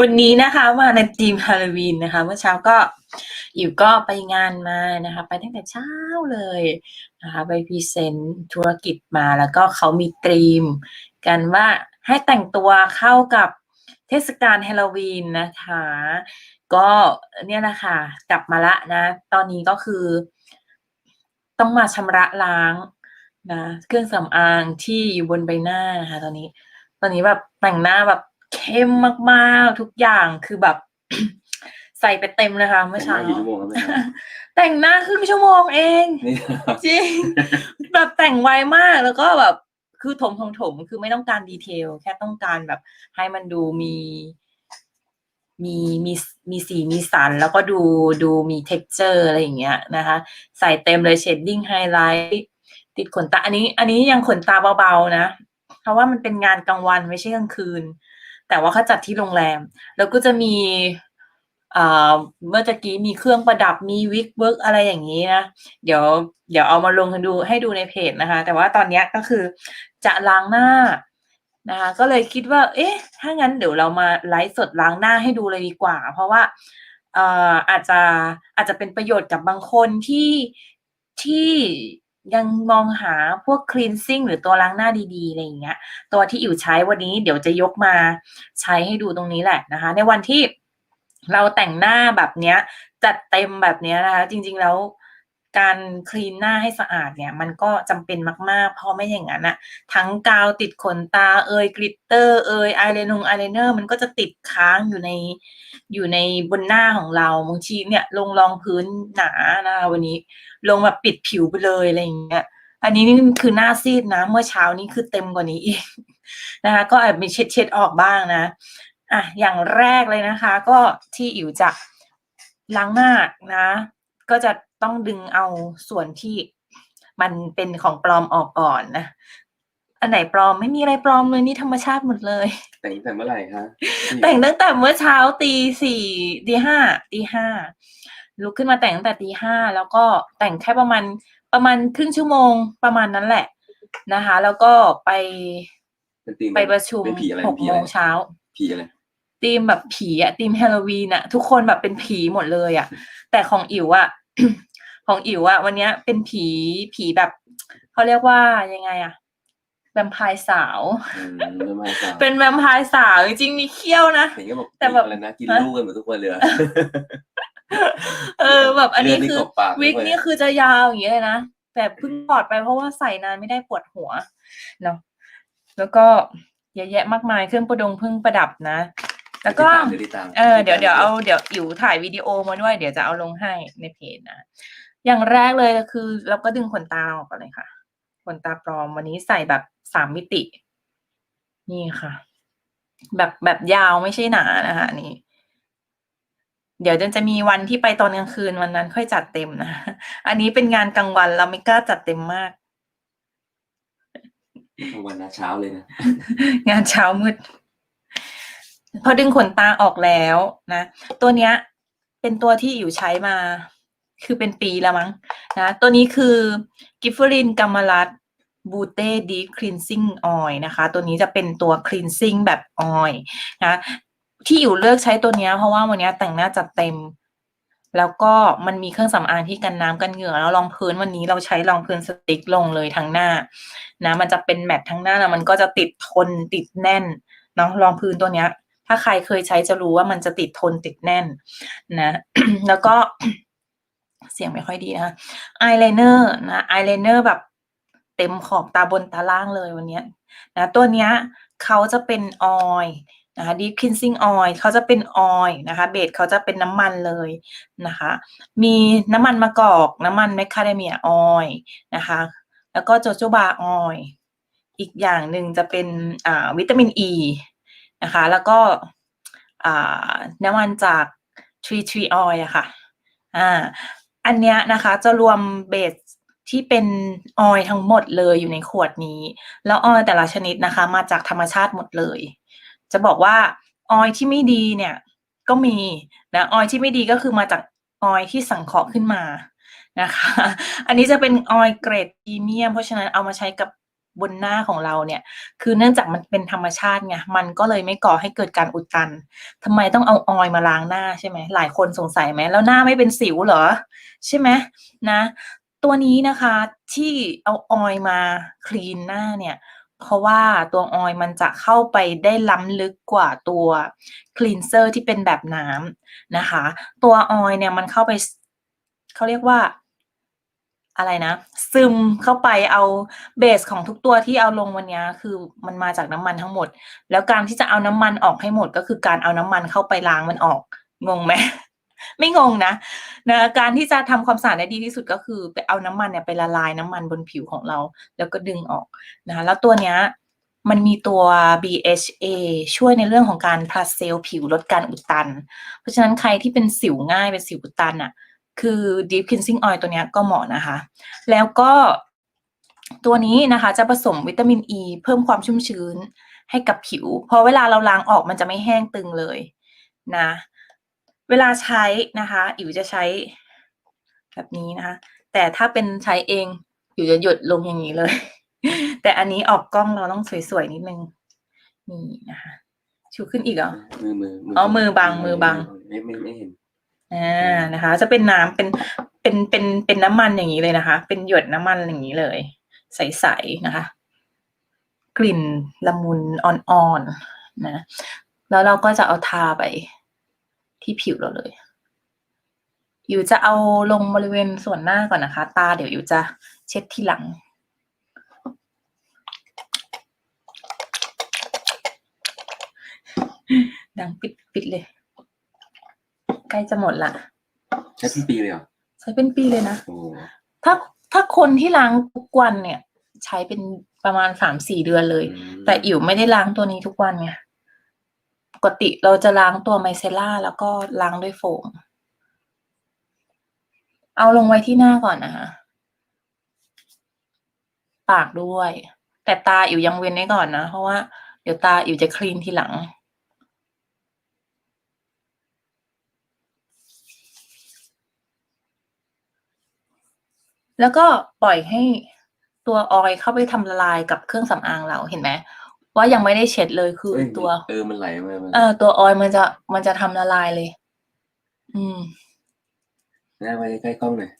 วันนี้นะคะมาในทีมฮาโลวีนนะคะ เมื่อเช้าก็อยู่ก็ไปงานมานะคะ ไปตั้งแต่เช้าเลยนะคะ ไปพรีเซนต์ธุรกิจมาแล้วก็เขามีธีม กันว่าให้แต่งตัวเข้ากับเทศกาลฮาโลวีนนะคะ ก็เนี่ยนะคะกลับมาละนะ ตอนนี้ก็คือ ต้องมาชำระล้างนะเครื่องสำอางที่อยู่บนใบหน้านะคะ ตอนนี้ ตอนนี้แบบแต่งหน้าแบบเข้มมากๆทุกอย่างคือแบบ ใส่ไปเต็มนะคะ เมื่อเช้าแต่งหน้กี่ชั่วโมงครับแม่ครับ แต่งหน้าครึ่งชั่วโมงเอง นี่ จริง แบบแต่งไวมากแล้วก็แบบคือถมถมถมคือไม่ต้องการดีเทล แค่ต้องการแบบให้มันดูมี มีมีมีสีมีสันแล้วก็ดูดูมี t e x t อร์อะไรอย่างเงี้ยนะคะ ใส่เต็มเลยเชดดิ้งไฮไลท์ติดขนตา อันนี้ อันนี้ยังขนตาเบาๆนะ เพราะว่ามันเป็นงานกลางวันไม่ใช่กลางคืน แต่ว่าเขาจัดที่โรงแรม แล้วก็จะมีอ่าเมื่อตะกี้มีเครื่องประดับมีวิกเวิร์กอะไรอย่างนี้นะ เดี๋ยวเดี๋ยวเอามาลงให้ดูให้ดูในเพจนะคะ แต่ว่าตอนเนี้ยก็คือจะล้างหน้า นะคะก็เลยคิดว่า เอ๊ะ ถ้างั้นเดี๋ยวเรามาไลฟ์สดล้างหน้าให้ดูเลยดีกว่า เพราะว่าเอ่ออาจจะอาจจะเป็นประโยชน์กับบางคนที่ที่ยังมองหาพวก cleansing หรือตัวล้างหน้าดีๆอะไรอย่างเงี้ย ตัวที่อยู่ใช้วันนี้เดี๋ยวจะยกมาใช้ให้ดูตรงนี้แหละนะคะ ในวันที่เราแต่งหน้าแบบเนี้ย จัดเต็มแบบเนี้ยนะคะ จริงๆแล้ว การคลีนหน้าให้สะอาดเนี่ย มันก็จำเป็นมาก ๆ เพราะไม่อย่างนั้นอะทั้งกาวติดขนตาเอยกลิตเตอร์เอยอายไลนงอายไลเนอร์มันก็จะติดค้างอยู่ในอยู่ในบนหน้าของเราบางทีเนี่ยลงรองพื้นหนานะคะวันนี้ ลงแบบปิดผิวไปเลยอะไรอย่างเงี้ยอันนี้นี่คือหน้าซีดนะ เมื่อเช้านี้คือเต็มกว่านี้อีกนะคะก็แอบมีเช็ดเช็ดออกบ้างนะอะอย่างแรกเลยนะคะ ก็ที่อิ๋วจะล้างหน้านะ ก็จะ ต้องดึงเอาส่วนที่มันเป็นของปลอมออกก่อนนะอันไหนปลอมไม่มีอะไรปลอมเลยนี่ธรรมชาติหมดเลย แต่งแต่เมื่อไหร่คะแต่งตั้งแต่เมื่อเช้าตีสี่ตีห้าตีห้าลุกขึ้นมาแต่งตั้งแต่ตีห้าแล้วก็แต่งแค่ประมาณประมาณครึ่งชั่วโมงประมาณนั้นแหละนะคะ แล้วก็ไปเป็นธีมไปประชุมเป็นผีอะไรหกผีโมอะไรงเช้าผีอะไรธีมแบบผีอะธีมฮาโลวีนอะทุกคนแบบเป็นผีหมดเลยอะแต่ของอิ๋วอะ ของอิ๋วอะวันเนี้ยเป็นผีผีแบบเขาเรียกว่ายังไงอะแวมไพร์สาวอืมไม่ไม่ทราบเป็นแวมไพร์สาว จริงๆมีเขี้ยวนะเห็นก็บอกแต่แบบอะไรนะกินฮะลูกกันหมดทุกคนเลยเออแบบ อันนี้เลืดคือกบปากวิกด้วยนี่คือจะยาวอย่างเงี้ยเลยนะแต่เพิ่งถอดไปเพราะว่าใส่นานไม่ได้ปวดหัวเนาะแล้วก็เยอะแยะมากมายเครื่องประดงเครื่องประดับนะ แล้วก็เดี๋ยวติดตามเออเดี๋ยวเดี๋ยวเอาเดี๋ยวอิ๋วถ่ายวิดีโอมาด้วย เดี๋ยวจะเอาลงให้ในเพจนะ อย่างแรกเลยคือเราก็ดึงขนตาออกก่อนเลยค่ะ ขนตาปลอมวันนี้ใส่แบบสามมิติ นี่ค่ะ แบบแบบยาวไม่ใช่หนานะคะอันนี่ เดี๋ยวจะมีวันที่ไปตอนกลางคืนวันนั้นค่อยจัดเต็มนะ อันนี้เป็นงานกลางวันเราไม่กล้าจัดเต็มมาก วันนะเช้าเลยนะ งานเช้ามืด พอดึงขนตาออกแล้วนะ ตัวเนี้ย เป็นตัวที่อิ๋วใช้มา คือเป็นปีแล้วมั้งนะตัวนี้คือกิฟเฟอรินกัมมาลัดบูเต้ดีคลีนซิ่งออยนะคะ ตัวนี้จะเป็นตัวคลีนซิ่งแบบออยนะที่อิ๋วเลือกใช้ตัวนี้เพราะว่าวันนี้แต่งหน้าจัดเต็ม แล้วก็มันมีเครื่องสำอางที่กันน้ำกันเหงื่อแล้วรองพื้นวันนี้เราใช้รองพื้นสติ๊กลงเลยทั้งหน้านะมันจะเป็นแมททั้งหน้าแล้วมันก็จะติดทนติดแน่นเนาะรองพื้นตัวนี้ถ้าใครเคยใช้จะรู้ว่ามันจะติดทนติดแน่นนะ แล้วก็ เสียงไม่ค่อยดีนะอายไลเนอร์นะอายไลเนอร์แบบเต็มขอบตาบนตาล่างเลยวันนี้นะตัวเนี้ยเขาจะเป็นออยนะคะ deep cleansing oil เขาจะเป็นออยนะคะเบสเขาจะเป็นน้ำมันเลยนะคะมีน้ำมันมะกอกน้ำมันแมคคาเดเมียออยนะคะแล้วก็โจโจบาออยล์อีกอย่างหนึ่งจะเป็นอ่าวิตามินอ e ีนะคะแล้วก็อ่าน้ำมันจากทรีทรีออยอะค่ะอ่า อันเนี้ยนะคะจะรวมเบสที่เป็นออยทั้งหมดเลยอยู่ในขวดนี้ แล้วออยแต่ละชนิดนะคะ มาจากธรรมชาติหมดเลย จะบอกว่าออยที่ไม่ดีเนี่ยก็มีนะออยที่ไม่ดีก็คือมาจากออยที่สังเคราะห์ขึ้นมานะคะ อันนี้จะเป็นออยเกรดพรีเมียม เพราะฉะนั้นเอามาใช้กับ บนหน้าของเราเนี่ย คือเนื่องจากมันเป็นธรรมชาติไง มันก็เลยไม่ก่อให้เกิดการอุดตันทำไมต้องเอาออยล์มาล้างหน้าใช่ไหม หลายคนสงสัยไหม แล้วหน้าไม่เป็นสิวเหรอ ใช่ไหมนะ ตัวนี้นะคะที่เอาออยล์มาคลีนหน้าเนี่ย เพราะว่าตัวออยล์มันจะเข้าไปได้ล้ำลึกกว่าตัวคลีนเซอร์ที่เป็นแบบน้ำนะคะ ตัวออยล์เนี่ยมันเข้าไปเขาเรียกว่า อะไรนะ ซึมเข้าไปเอาเบสของทุกตัวที่เอาลงวันนี้คือมันมาจากน้ำมันทั้งหมด แล้วการที่จะเอาน้ำมันออกให้หมด ก็คือการเอาน้ำมันเข้าไปล้างมันออกงงไหมไม่งงนะนะ การที่จะทำความสะอาดได้ดีที่สุดก็คือไปเอาน้ำมันเนี่ยไปละลายน้ำมันบนผิวของเรา แล้วก็ดึงออกนะแล้วตัวเนี้ยมันมีตัว BHA ช่วยในเรื่องของการพลัสเซลผิวลดการอุดตัน เพราะฉะนั้นใครที่เป็นสิวง่ายเป็นสิวอุดตันอะ คือ Deep Cleansing Oil ตัวเนี้ยก็เหมาะนะคะ แล้วก็ตัวนี้นะคะจะผสมวิตามินอ e ีเพิ่มความชุ่มชื้นให้กับผิวเพราะเวลาเราล้างออกมันจะไม่แห้งตึงเลยนะ เวลาใช้นะคะ อิ๋วจะใช้แบบนี้นะคะ แต่ถ้าเป็นใช้เองอิ๋วจะหยดลงอย่างนี้เลย แต่อันนี้ออกกล้องเราต้องสวยๆนิดนึง นี่นะคะ ชูขึ้นอีกเหรอมือมืออ๋อมือบังมือบังไม่ไม่ไม่เห็น อ่านะคะ จะเป็นน้ำเป็นเป็นเป็นเป็นน้ำมันอย่างนี้เลยนะคะ เป็นหยดน้ำมันอย่างนี้เลย ใสๆนะคะ กลิ่นละมุนอ่อนๆนะ แล้วเราก็จะเอาทาไปที่ผิวเราเลย อยู่จะเอาลงบริเวณส่วนหน้าก่อนนะคะ ตาเดี๋ยวอยู่จะเช็ดที่หลังดังปิดปิดเลย ใกล้จะหมดละ ใช้เป็นปีเลยเหรอใช้เป็นปีเลยนะ โอ้ถ้าถ้าคนที่ล้างทุกวันเนี่ย ใช้เป็นประมาณสามสี่เดือนเลยอืมแต่อิ๋วไม่ได้ล้างตัวนี้ทุกวันไงปกติเราจะล้างตัวไมเซล่าแล้วก็ล้างด้วยโฟม เอาลงไว้ที่หน้าก่อนนะคะปากด้วย แต่ตาอิ๋วยังเว้นไว้ก่อนนะ เพราะว่าเดี๋ยวตาอิ๋วจะคลีนทีหลัง แล้วก็ปล่อยให้ตัวออยล์เข้าไปทำละลายกับเครื่องสำอางเราเห็นไหมว่ายังไม่ได้เช็ดเลยคือเอ้ยตัว เออมันไหลมามันเออ ตัวออยล์มันจะมันจะทำละลายเลย อืมหน้าไว้ใกล้ๆกล้องหน่อย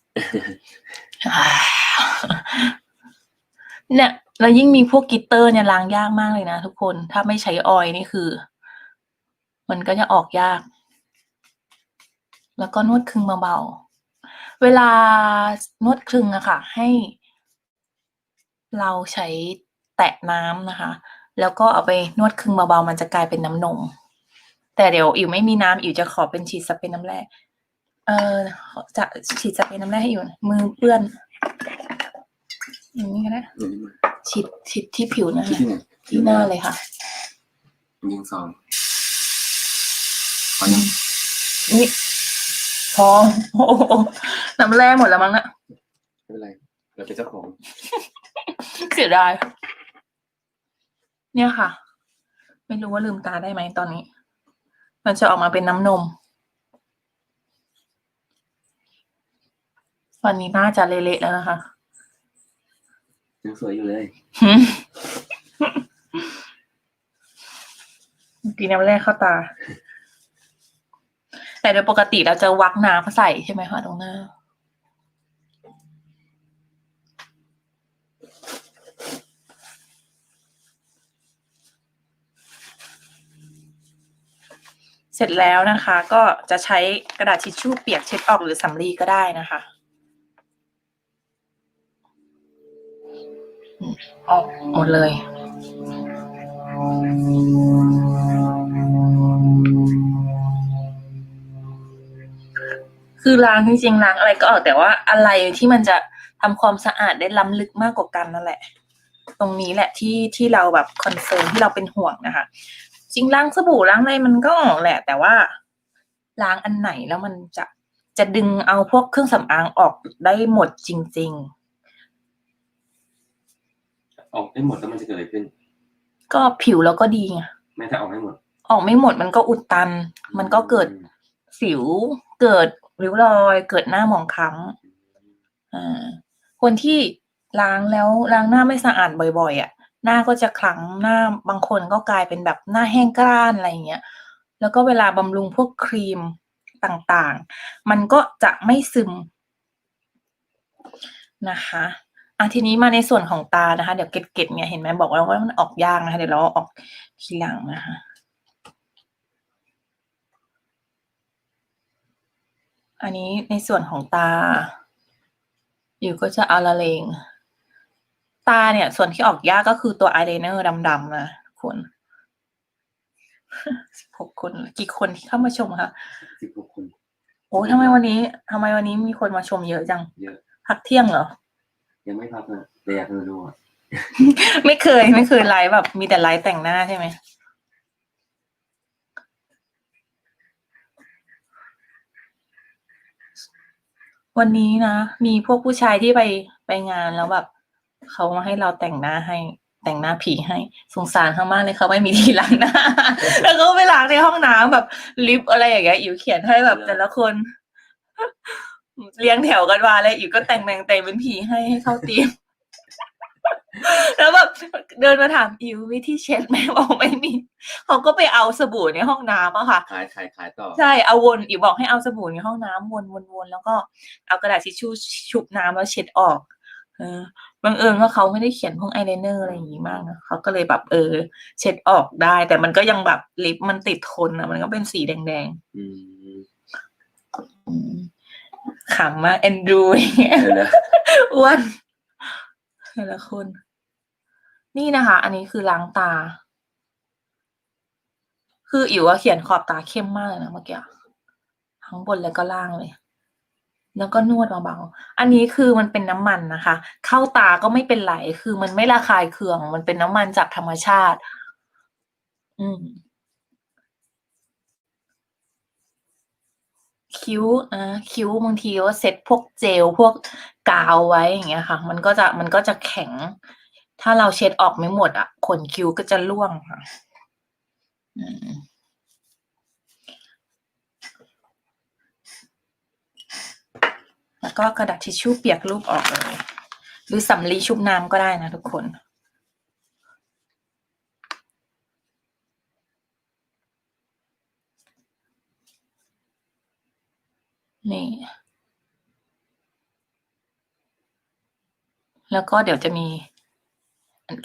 เนี่ยแล้วยิ่งมีพวกกลิตเตอร์เนี่ยล้างยากมากเลยนะทุกคน ถ้าไม่ใช้ออยล์นี่คือ มันก็จะออกยาก แล้วก็นวดคลึงเบาๆ เวลานวดคลึงอะค่ะ ให้ เราใช้แตะน้ำนะคะ แล้วก็เอาไปนวดคลึงเบาๆ มันจะกลายเป็นน้ำนม แต่เดี๋ยวอิ๋วไม่มีน้ำอิ๋วจะขอเป็นฉีดสเปรย์น้ำแร่เออจะฉีดสเปรย์น้ำแร่ให้อยู่นะมือเปื้อนอย่างนี้ก็ได้อืมฉีดฉีดที่ผิวนั่นแหที่ละไหนที่หน้าเลยค่ะ ยิงซองพอยังนี่ พอโอ้โหน้ำแร่หมดแล้วมั้งอะไม่เป็นไร เราเป็นเจ้าของ เสียดาย เนี่ยค่ะ ไม่รู้ว่าลืมตาได้ไหมตอนนี้ มันจะออกมาเป็นน้ำนม วันนี้น่าจะเละๆแล้วนะคะ ยังสวยอยู่เลยหืมกินน้ำแร่เข้าตา แต่โดยปกติเราจะวักน้ำใส่ใช่ไหมคะตรงหน้า เสร็จแล้วนะคะ ก็จะใช้กระดาษทิชชู่เปียกเช็ดออกหรือสำลีก็ได้นะคะอืมออกหมดเลย คือล้างจริงๆล้างอะไรก็ออกแต่ว่าอะไรที่มันจะทำความสะอาดได้ล้ำลึกมากกว่ากันนั่นแหละ ตรงนี้แหละที่ที่เราแบบคอนเซิร์นที่เราเป็นห่วงนะคะ จริงล้างสบู่ล้างอะไรมันก็ออกแหละ แต่ว่าล้างอันไหนแล้วมันจะจะดึงเอาพวกเครื่องสำอางออกได้หมดจริงออกได้หมดแล้วมันจะเกิดอะไรขึ้นๆก็ผิวเราก็ดีไงไม่ถ้าออกไม่หมด ออกไม่หมดมันก็อุดตัน มันก็เกิดสิวเกิด ริ้วรอย เกิดหน้าหมองคล้อ่าคนที่ล้างแล้วล้างหน้าไม่สะอาดบ่อยๆอะ หน้าก็จะคล้ำหน้าบางคนก็กลายเป็นแบบหน้าแห้งกร้านอะไรอย่างเงี้ย แล้วก็เวลาบำรุงพวกครีมต่างๆ มันก็จะไม่ซึมนะคะอะทีนี้มาในส่วนของตานะคะ เดี๋ยวเกล็ดๆเนี่ยเห็นไหมบอกแล้วว่ามันออกยากนะคะเดี๋ยวเราอาออกทีหลังนะคะ อันนี้ในส่วนของตา อยู่ก็จะเอาละเลง ตาเนี่ย ส่วนที่ออกยากก็คือตัวอายไลเนอร์ดำๆนะทุกคนสิบหกคน กี่คนที่เข้ามาชมคะสิบหกคน โอ้ทำไมวันนี้ทำไมวันนี้มีคนมาชมเยอะจัง เยอะ พักเที่ยงเหรอ ยังไม่พักนะแต่อยากดูอะ ไม่เคย ไม่เคยไลฟ์แบบ มีแต่ไลฟ์แต่งหน้าใช่ไหม วันนี้นะ มีพวกผู้ชายที่ไปไปงานแล้วแบบเขามาให้เราแต่งหน้าให้ แต่งหน้าผีให้ สงสารเขามากเลยเขาไม่มีที่ล้างหน้า แล้วก็ไปล้างในห้องน้ำแบบลิฟต์อะไรอย่างเงี้ยอิ๋วเขียนให้แบบแต่ละคน เรียงแถวกันมาเลยอิ๋วก็แต่งแต่งแต่งเป็นผีให้ให้เข้าตีม แล้วแบบเดินมาถามอิ๋ววิธีเช็ดไหมบอกไม่มีเขาก็ไปเอาสบู่ในห้องน้ำอะค่ะ ขายขายขายต่อ ใช่ เอาวนอีกบอกให้เอาสบู่ในห้องน้ำวนวนวนแล้วก็เอากระดาษทิชชู่ชุบน้ำแล้วเช็ดออก เออบังเอิญว่าเขาไม่ได้เขียนพวกอายไลเนอร์อะไรอย่างงี้มากนะเขาก็เลยแบบเออ เช็ดออกได้ แต่มันก็ยังแบบลิปมันติดทนอะมันก็เป็นสีแดงอืมๆอืมขำมากเอ็นดูอย่างเงี้ยเดี๋ยวนะอ้วน แต่ละคน นี่นะคะ อันนี้คือล้างตา คืออิ๋วเขียนขอบตาเข้มมากเลยนะเมื่อกี้ทั้งบนแล้วก็ล่างเลย แล้วก็นวดเบาๆอันนี้คือมันเป็นน้ำมันนะคะ เข้าตาก็ไม่เป็นไรคือมันไม่ระคายเคือง มันเป็นน้ำมันจากธรรมชาติ อืมคิ้วอะคิ้วบางทีก็เซ็ตพวกเจลพวก กาวไว้อย่างเงี้ยค่ะ มันก็จะมันก็จะแข็ง ถ้าเราเช็ดออกไม่หมดอะขนคิ้วก็จะร่วงค่ะแล้วก็กระดาษทิชชู่เปียกรูปออกเลย หรือสำลีชุบน้ำก็ได้นะทุกคนนี่ แล้วก็เดี๋ยวจะมี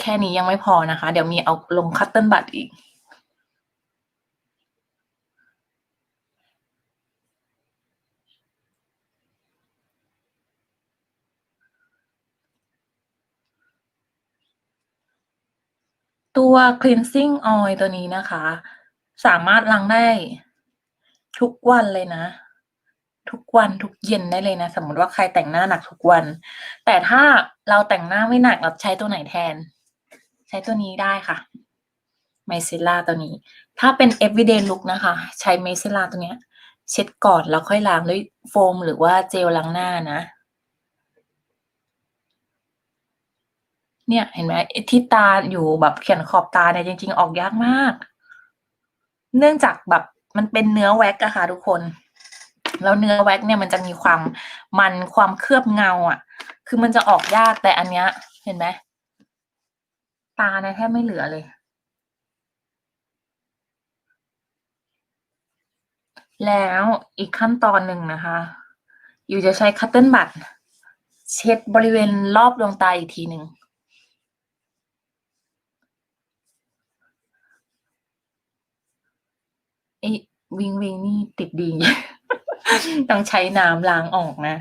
แค่นี้ยังไม่พอนะคะ เดี๋ยวมีเอาลงคัตเติ้ลบัตอีก ตัว cleansing oil ตัวนี้นะคะ สามารถล้างได้ทุกวันเลยนะ ทุกวันทุกเย็นได้เลยนะ สมมติว่าใครแต่งหน้าหนักทุกวัน แต่ถ้าเราแต่งหน้าไม่หนักเราใช้ตัวไหนแทน ใช้ตัวนี้ได้ค่ะไมเซล่าตัวนี้ ถ้าเป็น everyday look นะคะ ใช้ไมเซล่าตัวเนี้ย เช็ดก่อนแล้วค่อยล้างด้วยโฟมหรือว่าเจลล้างหน้านะเนี่ยเห็นไหมที่ตาอยู่แบบเขียนขอบตาเนี่ยจริง ๆ ออกยากมาก เนื่องจากแบบมันเป็นเนื้อแว็กอะค่ะทุกคน แล้วเนื้อแว็กเนี่ยมันจะมีความมันความเคลือบเงาอะคือมันจะออกยากแต่อันเนี้ย เห็นไหมตาเนี่ยแทบไม่เหลือเลย แล้วอีกขั้นตอนหนึ่งนะคะ อยู่จะใช้คัตเติ้ลบัตเช็ดบริเวณรอบดวงตาอีกทีหนึ่งไอ้วิงวิงนี่ติดดี ต้องใช้น้ำล้างออกนะ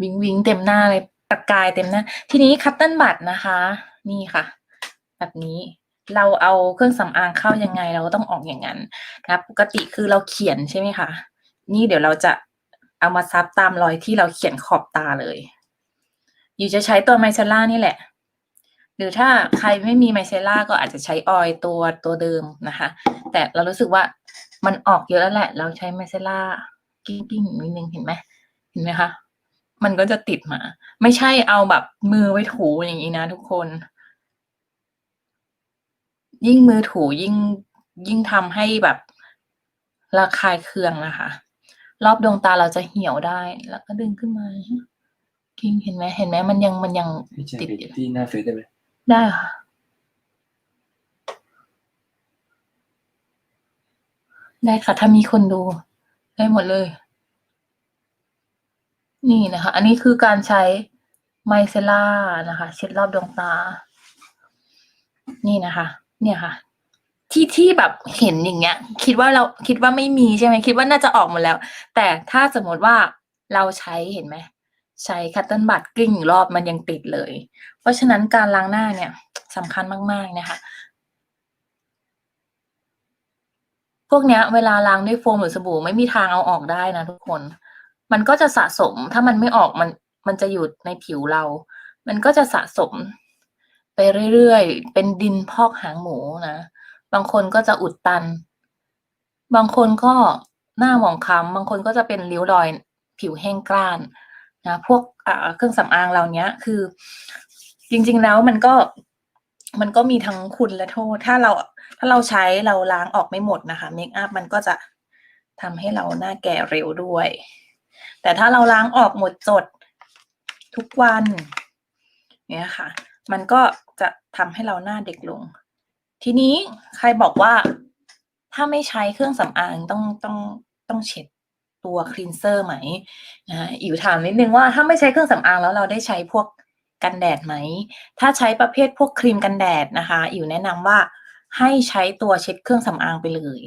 วิงวิงเต็มหน้าเลยประกายเต็มหน้า ทีนี้คัตเติ้ลบัตนะคะ นี่ค่ะ แบบนี้เราเอาเครื่องสำอางเข้ายังไงเราก็ต้องออกอย่างนั้นนะปกติคือเราเขียนใช่ไหมคะ นี่เดี๋ยวเราจะเอามาซับตามรอยที่เราเขียนขอบตาเลย อยู่จะใช้ตัวไมเซล่านี่แหละ หรือถ้าใครไม่มีไมเซล่าก็อาจจะใช้ออยตัวตัวเดิมนะคะ แต่เรารู้สึกว่ามันออกเยอะแล้วแหละ เราใช้ไมเซล่ากิ้งกิ้งนิดนึงเห็นไหมเห็นไหมคะมันก็จะติดมา ไม่ใช่เอาแบบมือไว้ถูอย่างนี้นะทุกคน ยิ่งมือถูยิ่งยิ่งทำให้แบบระคายเคืองนะคะ รอบดวงตาเราจะเหี่ยวได้ แล้วก็ดึงขึ้นมากิ้งเห็นไหมเห็นไหมมันยังมันยังติดปิดอยู่ที่หน้าเฟซได้ไหม ได้ค่ะ ได้ค่ะ ถ้ามีคนดู ได้หมดเลย นี่นะคะ อันนี้คือการใช้ไมเซล่านะคะ เช็ดรอบดวงตา นี่นะคะ เนี่ยค่ะ ที่ที่แบบเห็นอย่างเงี้ย คิดว่าเราคิดว่าไม่มีใช่ไหมคิดว่าน่าจะออกหมดแล้ว แต่ถ้าสมมติว่าเราใช้เห็นไหมใช้คัตเติ้ลบัตกลิ้งรอบมันยังติดเลย เพราะฉะนั้นการล้างหน้าเนี่ยสำคัญมาก ๆ นะคะ พวกเนี้ย เวลาล้างด้วยโฟมหรือสบู่ไม่มีทางเอาออกได้นะทุกคน มันก็จะสะสม ถ้ามันไม่ออกมัน มันจะอยู่ในผิวเรา มันก็จะสะสมไปเรื่อยๆ เป็นดินพอกหางหมูนะ บางคนก็จะอุดตัน บางคนก็หน้าหมองคล้ำบางคนก็จะเป็นริ้วรอยผิวแห้งกร้านนะ พวกเครื่องสำอางเหล่านี้คือ จริง ๆ แล้วมันก็มันก็มีทั้งคุณและโทษ ถ้าเราถ้าเราใช้เราล้างออกไม่หมดนะคะเมคอัพมันก็จะทำให้เราหน้าแก่เร็วด้วย แต่ถ้าเราล้างออกหมดจดทุกวันเนี่ยค่ะ มันก็จะทำให้เราหน้าเด็กลง ทีนี้ใครบอกว่าถ้าไม่ใช้เครื่องสำอางต้องต้องต้องเช็ดตัวคลีนเซอร์ไหมนะอิ๋วถามนิดนึงว่าถ้าไม่ใช้เครื่องสำอางแล้วเราได้ใช้พวก กันแดดไหม ถ้าใช้ประเภทพวกครีมกันแดดนะคะอิ๋วแนะนำว่าให้ใช้ตัวเช็ดเครื่องสำอางไปเลย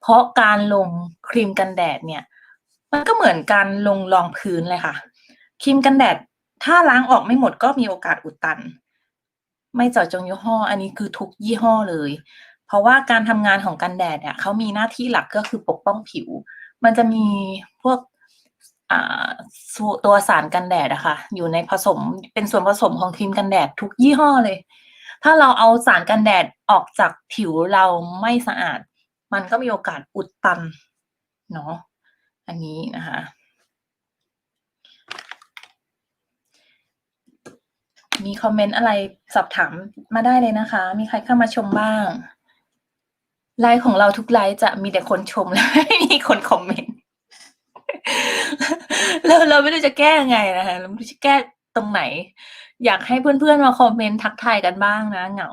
เพราะการลงครีมกันแดดเนี่ย มันก็เหมือนการลงรองพื้นเลยค่ะ ครีมกันแดดถ้าล้างออกไม่หมดก็มีโอกาสอุดตัน ไม่เจาะจงยี่ห้อ อันนี้คือทุกยี่ห้อเลย เพราะว่าการทำงานของกันแดดเนี่ยเขามีหน้าที่หลักก็คือปกป้องผิว มันจะมีพวก ตัวสารกันแดดอะค่ะ อยู่ในผสมเป็นส่วนผสมของครีมกันแดดทุกยี่ห้อเลย ถ้าเราเอาสารกันแดดออกจากผิวเราไม่สะอาด มันก็มีโอกาสอุดตันเนาะอันนี้นะคะมีคอมเมนต์อะไรสอบถามมาได้เลยนะคะ มีใครเข้ามาชมบ้าง ไลฟ์ของเราทุกไลฟ์จะมีแต่คนชมและไม่มีคนคอมเมนต์ เราเราไม่รู้จะแก้ยังไงนะคะเราไม่รู้จะแก้ตรงไหน อยากให้เพื่อนๆมาคอมเมนต์ทักทายกันบ้างนะเหงา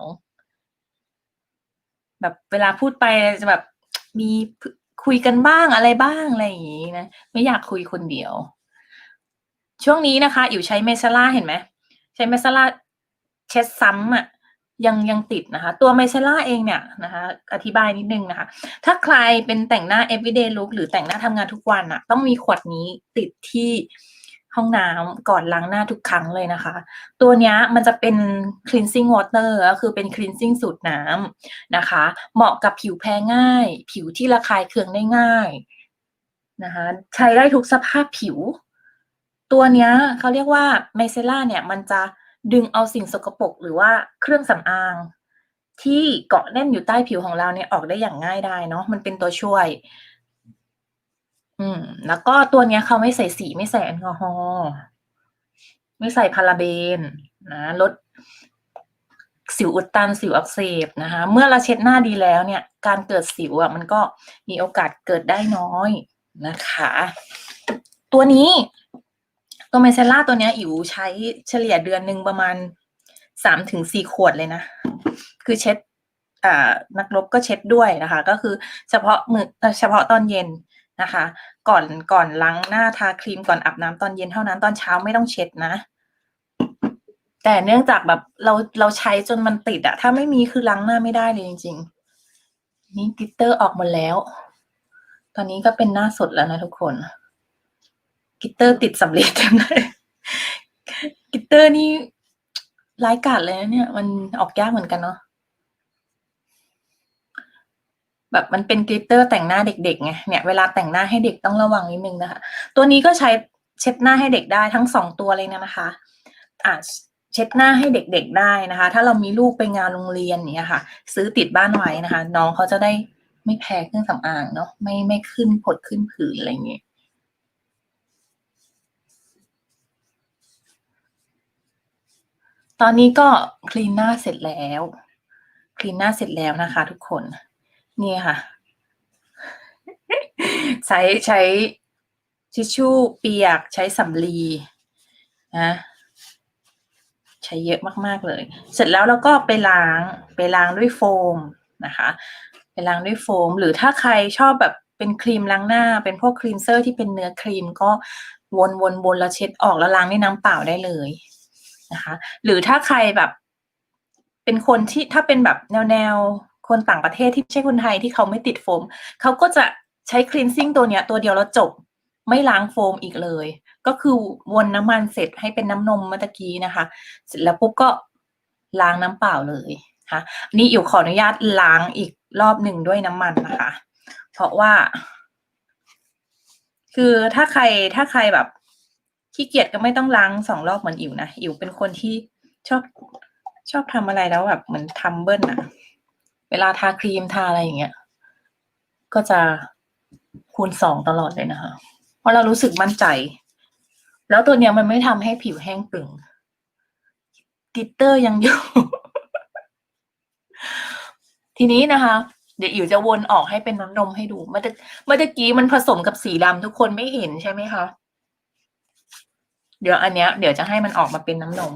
แบบเวลาพูดไปจะแบบมีคุยกันบ้างอะไรบ้างอะไรอย่างนี้นะไม่อยากคุยคนเดียว ช่วงนี้นะคะ อยู่ใช้เมซาร่าเห็นไหมใช้เมซาร่าเช็ดซ้ำอะ ยังยังติดนะคะ ตัวไมเซล่าเองเนี่ยนะคะ อธิบายนิดนึงนะคะ ถ้าใครเป็นแต่งหน้า everyday look หรือแต่งหน้าทำงานทุกวันอะต้องมีขวดนี้ติดที่ห้องน้ำก่อนล้างหน้าทุกครั้งเลยนะคะ ตัวนี้มันจะเป็น cleansing water ก็คือเป็น cleansing สูตรน้ำนะคะ เหมาะกับผิวแพ้ง่าย ผิวที่ระคายเคืองได้ง่ายนะคะ ใช้ได้ทุกสภาพผิว ตัวนี้เขาเรียกว่าไมเซล่าเนี่ยมันจะ ดึงเอาสิ่งสกปรกหรือว่าเครื่องสำอาง ที่เกาะแน่นอยู่ใต้ผิวของเราเนี่ยออกได้อย่างง่ายได้เนาะมันเป็นตัวช่วย อืม แล้วก็ตัวเนี้ยเขาไม่ใส่สีไม่ใส่แอลกอฮอล์ไม่ใส่พาราเบนนะลดสิวอุดตันสิวอักเสบนะคะ เมื่อเราเช็ดหน้าดีแล้วเนี่ย การเกิดสิวอะมันก็มีโอกาสเกิดได้น้อยนะคะ ตัวนี้ ตัวไมเซล่าตัวเนี้ยอิ๋วใช้เฉลี่ยเดือนหนึ่งประมาณสามถึงสี่ขวดเลยนะ คือเช็ดนักรบก็เช็ดด้วยนะคะ ก็คือเฉพาะมือเฉพาะตอนเย็นนะคะ ก่อนก่อนล้างหน้าทาครีมก่อนอาบน้ำตอนเย็นเท่านั้นตอนเช้าไม่ต้องเช็ดนะ แต่เนื่องจากแบบเราเราใช้จนมันติดอะถ้าไม่มีคือล้างหน้าไม่ได้เลยจริง ๆ นี่กลิตเตอร์ออกหมดแล้ว ตอนนี้ก็เป็นหน้าสดแล้วนะทุกคน กิตเตอร์ติดสำเร็จเต็มเลยกิตเตอร์นี่ร้ายกาจเลยนะเนี่ย มันออกยากเหมือนกันเนาะแบบมันเป็นกลิตเตอร์แต่งหน้าเด็กๆไงเนี่ยเวลาแต่งหน้าให้เด็กต้องระวังนิดนึงนะคะ ตัวนี้ก็ใช้เช็ดหน้าให้เด็กได้ทั้งสองตัวเลยนะคะอ่าเช็ดหน้าให้เด็กๆได้นะคะ ถ้าเรามีลูกไปงานโรงเรียนเนี่ยค่ะ ซื้อติดบ้านไว้นะคะ น้องเขาจะได้ไม่แพ้เครื่องสำอางเนาะไม่ไม่ขึ้นผดขึ้นผื่นอะไรอย่างเงี้ย ตอนนี้ก็คลีนหน้าเสร็จแล้ว คลีนหน้าเสร็จแล้วนะคะ ทุกคน นี่ค่ะ ใช้ใช้ทิชชู่เปียกใช้สำลีนะใช้เยอะมากๆเลย เสร็จแล้วเราก็ไปล้างไปล้างด้วยโฟมนะคะ ไปล้างด้วยโฟม หรือถ้าใครชอบแบบเป็นครีมล้างหน้า เป็นพวกครีมเซอร์ที่เป็นเนื้อครีมก็วนวนวนแล้วเช็ดออกแล้วล้างด้วยน้ำเปล่าได้เลย นะคะ หรือถ้าใครแบบ เป็นคนที่ถ้าเป็นแบบแนวแนวคนต่างประเทศที่ไม่ใช่คนไทยที่เขาไม่ติดโฟมเขาก็จะใช้คลีนซิ่งตัวเนี้ย ตัวเดียวแล้วจบไม่ล้างโฟมอีกเลย ก็คือวนน้ำมันเสร็จให้เป็นน้ำนมเมื่อกี้นะคะ เสร็จแล้วปุ๊บก็ล้างน้ำเปล่าเลยค่ะนี่อยู่ขออนุญาตล้างอีกรอบหนึ่งด้วยน้ำมันนะคะ เพราะว่า คือถ้าใครถ้าใครแบบ ขี้เกียจก็ไม่ต้องล้างสองรอบเหมือนอิ๋วนะอิ๋วเป็นคนที่ชอบชอบทำอะไรแล้วแบบเหมือนทำเบิ้ลอะเวลาทาครีมทาอะไรอย่างเงี้ย ก็จะคูณสองตลอดเลยนะคะ เพราะเรารู้สึกมั่นใจ แล้วตัวเนี้ยมันไม่ทำให้ผิวแห้งตึงกิตเตอร์ยังอยู่ ทีนี้นะคะ เดี๋ยวอิ๋วจะวนออกให้เป็นน้ำนมให้ดู เมื่อตะเมื่อกี้มันผสมกับสีดำทุกคนไม่เห็นใช่ไหมคะ เดี๋ยวอันเนี้ยเดี๋ยวจะให้มันออกมาเป็นน้ำนม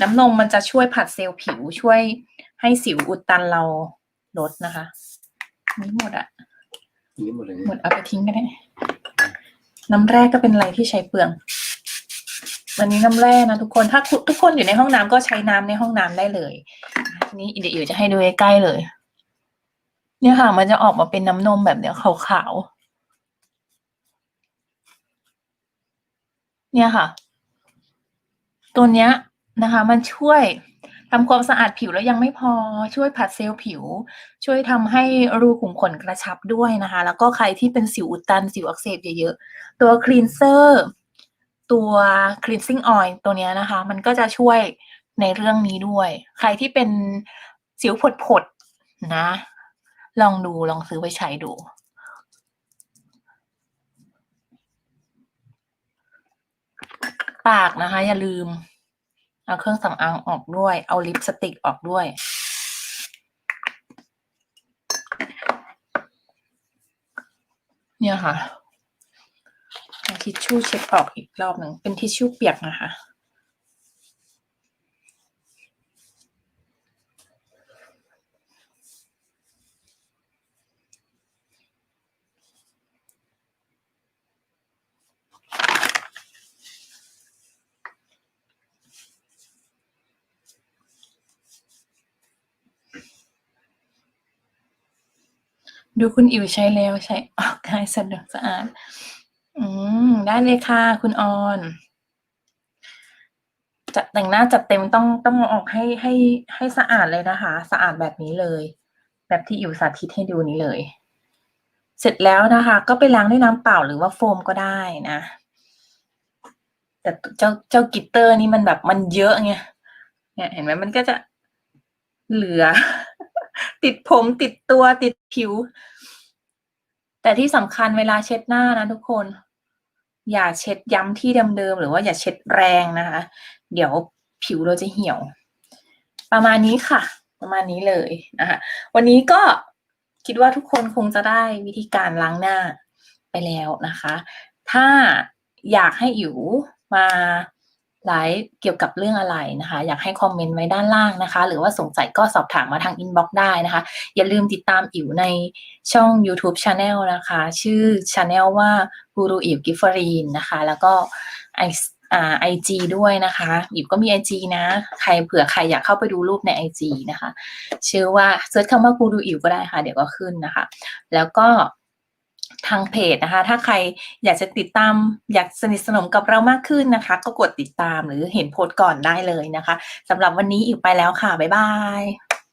น้ำนมมันจะช่วยผัดเซลล์ผิวช่วยให้สิวอุดตันเราลดนะคะนี่หมดอะอันนี้หมดเลยหมดเอาไปทิ้งก็ได้ น้ำแร่ก็เป็นอะไรที่ใช้เปลือง วันนี้น้ำแร่นะทุกคนถ้าคุณทุกคนอยู่ในห้องน้ำก็ใช้น้ำในห้องน้ำได้เลยทีนี้เดี๋ยวอิ๋วจะให้ดูใกล้ๆเลย เนี่ยค่ะมันจะออกมาเป็นน้ำนมแบบเนี้ยขาวๆเนี่ยค่ะ ตัวเนี้ยนะคะ มันช่วยทำความสะอาดผิวแล้วยังไม่พอช่วยผัดเซลล์ผิว ช่วยทำให้รูขุมขนกระชับด้วยนะคะ แล้วก็ใครที่เป็นสิวอุดตันสิวอักเสบเยอะๆ ตัวคลีนเซอร์ตัวคลีนซิ่งออยล์ตัวเนี้ยนะคะ มันก็จะช่วยในเรื่องนี้ด้วย ใครที่เป็นสิวผดๆนะ ลองดูลองซื้อไปใช้ดู ปากนะคะ อย่าลืม เอาเครื่องสำอางออกด้วย เอาลิปสติกออกด้วย เนี่ยค่ะทิชชู่เช็ดออกอีกรอบหนึ่งเป็นทิชชู่เปียกนะคะ ดูคุณอิ๋วใช้แล้วใช้ออกได้สะดวกสะอาด อืม ได้เลยค่ะ คุณออนจัดแต่งหน้าจัดเต็มต้องต้องอออกให้ให้ให้สะอาดเลยนะคะ สะอาดแบบนี้เลย แบบที่อิ๋วสาธิตให้ดูนี้เลย เสร็จแล้วนะคะ ก็ไปล้างด้วยน้ำเปล่าหรือว่าโฟมก็ได้นะ แต่เจ้าเจ้ากิตเตอร์นี่มันแบบมันเยอะไงเนี่ยเห็นไหมมันก็จะเหลือ ติดผมติดตัวติดผิว แต่ที่สำคัญเวลาเช็ดหน้านะทุกคน อย่าเช็ดย้ำที่เดิมๆหรือว่าอย่าเช็ดแรงนะคะ เดี๋ยวผิวเราจะเหี่ยว ประมาณนี้ค่ะ ประมาณนี้เลยนะคะวันนี้ก็คิดว่าทุกคนคงจะได้วิธีการล้างหน้าไปแล้วนะคะ ถ้าอยากให้อิ๋วมา ไลฟ์เกี่ยวกับเรื่องอะไรนะคะ อยากให้คอมเมนต์ไว้ด้านล่างนะคะ หรือว่าสงสัยก็สอบถามมาทางอินบ็อกซ์ได้นะคะ อย่าลืมติดตามอิ๋วในช่อง YouTube Channel นะคะ ชื่อ Channel ว่า Guru อิ๋วกิฟฟรีนนะคะ แล้วก็ไอไอจีด้วยนะคะอิ๋วก็มีไอจีนะ ใครเผื่อใครอยากเข้าไปดูรูปในไอจีนะคะ ชื่อว่าเซิร์ชคำว่า Guru อิ๋วก็ได้ค่ะ เดี๋ยวก็ขึ้นนะคะ แล้วก็ ทางเพจนะคะ ถ้าใครอยากจะติดตามอยากสนิทสนมกับเรามากขึ้นนะคะ ก็กดติดตามหรือเห็นโพสต์ก่อนได้เลยนะคะสำหรับวันนี้อิ๋วไปแล้วค่ะ บ๊ายบาย